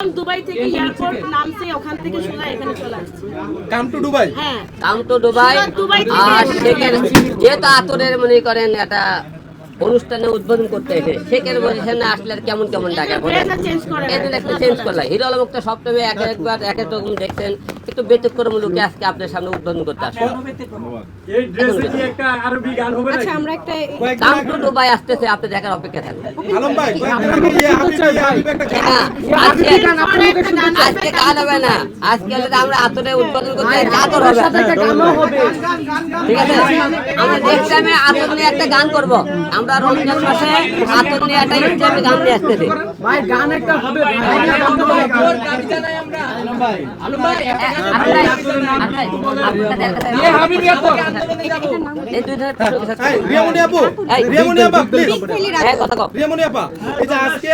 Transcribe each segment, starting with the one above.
Dubai থেকে airport নামছে ওখান থেকে সোজা এখানে চলে আসছে। Come to Dubai? হ্যাঁ। কাম টু দুবাই দুবাই আর। সেখানে যেহেতু আতরের মনে করেন একটা অনুষ্ঠানে উদ্বোধন করতে এসে সেখানে বলছেন না আসলে আর কেমন কেমন টাকা এদিন একটু চেঞ্জ করলাম। হিরো মুক্ত সপ্তমে এক একবার এক এক রকম দেখছেন। একটু ব্যতিক্রম লোকে আজকে আপনার সামনে উদ্বোধন করতে আসব এই ড্রেসে কি একটা আরবি গান হবে আচ্ছা নাকি আমরা একটা কয়েকদিন কাম আগে টু দুবাই আসতেছে আপনি দেখার অপেক্ষা ভাই ইয়ে ইয়ে হ্যাঁ, আজকে গান আছে, আজকে গান হবে না আজকে আমরা আতরে উদ্বোধন করতে আতর হবে ঠিক আছে আমরা নেক্সট টাইমে আতর নিয়ে একটা গান করব আমরা রমজান মাসে আতর নিয়ে একটা ইসলামী গান নিয়ে আসতেছি ভাই গান একটা হবে হ্যাঁ,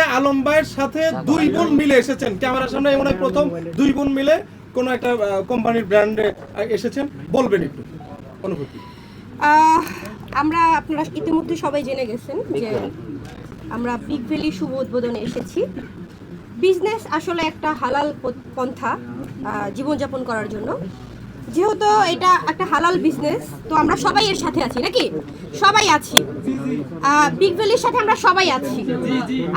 আলম ভাইয়ের সাথে দুই বোন মিলে এসেছেন ক্যামেরার সামনে এমন প্রথম দুই বোন মিলে কোন একটা কোম্পানির ব্র্যান্ডে এসেছেন বলবেন একটু অনুভূতি আহ, আমরা আপনারা ইতিমধ্যে সবাই জেনে গেছেন যে আমরা বিগ ভ্যালি শুভ উদ্বোধনে এসেছি বিজনেস আসলে একটা হালাল পন্থা জীবনযাপন করার জন্য। যেহেতু এটা একটা হালাল বিজনেস তো আমরা সবাই এর সাথে আছি নাকি? সবাই আছি। বিগ ভ্যালির সাথে আমরা সবাই আছি।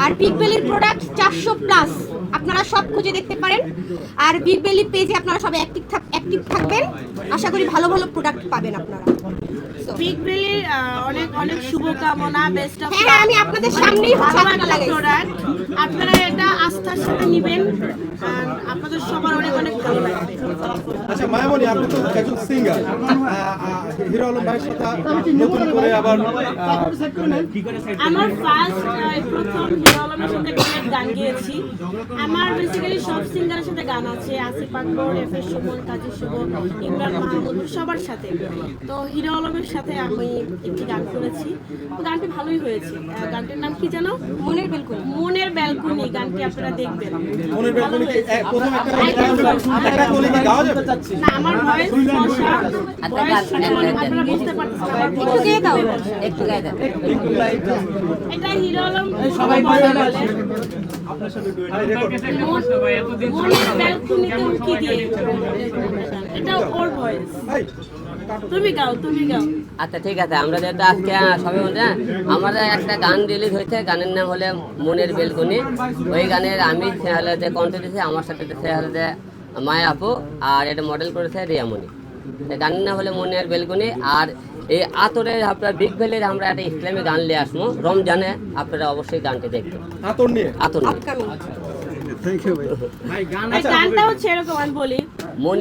আর বিগ ভ্যালির প্রোডাক্ট চারশো প্লাস আপনারা সব খুঁজে দেখতে পারেন। আর বিগ ভ্যালি পেজে আপনারা সবাই অ্যাক্টিভ থাক অ্যাক্টিভ থাকবেন। আশা করি ভালো ভালো প্রোডাক্ট পাবেন আপনারা। বিগ ভ্যালির অনেক অনেক শুভকামনা বেস্ট অফ হ্যাঁ আমি আপনাদের সামনেই প্রোডাক্ট আপনারা আস্থার সাথে নেবেন আপনাদের সবার অনেক অনেক ভালো লাগবে। আচ্ছা মায়ামণি আপনি তো একজন সিঙ্গার হিরো আলম ভাইয়ের সাথে নতুন করে আবার আমার ফার্স্ট প্রথম হিরো আলমের সাথে গান গিয়েছি। আমার বেসিক্যালি সব গান আছে আসিফ আকবর এফ এস সুমন কাজী শুভ ইমরান মাহমুদ সবার সাথে। তো হিরো আলমের সাথে আমি একটি গান করেছি। তো গানটি ভালোই হয়েছে। গানটির নাম কি জানো? মনের বেলকুনি। মনের ব্যালকনি গানটি আপনারা দেখবেন। মনের ভালো ব্যাপারে কি হয়েছে। এক- প্রথম একটা একটা গাওয়া যাবে? না আমার ভয়েস বসা ভয়েস শুনে গান- গান- আপনারা বুঝতে পারছেন একটু গেয়ে দাও একটু গায়ে দেন এটা হিরো আলম। সবাই বলে বলে বলে। ব্যালকনিতে উকি দিয়ে এটা ওর ভয়েস তুমি গাও তুমি গাও। আচ্ছা ঠিক আছে আমরা যেহেতু আজকে সবাই মধ্যে আমাদের একটা গান রিলিজ হয়েছে গানের নাম হলে মনের বেলকনি। ওই গানের আমি সে হলে যে কণ্ঠ দিয়েছি আমার সাথে সে হলে যে মায়া আপু আর এটা মডেল করেছে রিয়ামণি। গানের নাম হলে মনের বেলকনি আর এই আতরের আপনার বিগ ভ্যালির আমরা একটা ইসলামী গান নিয়ে আসব। রমজানে আপনারা অবশ্যই গানটি দেখবেন। আতর নিয়ে? আতর নিয়ে। আপকামিং ভাই গানটাও এরকম আমি বলি। মন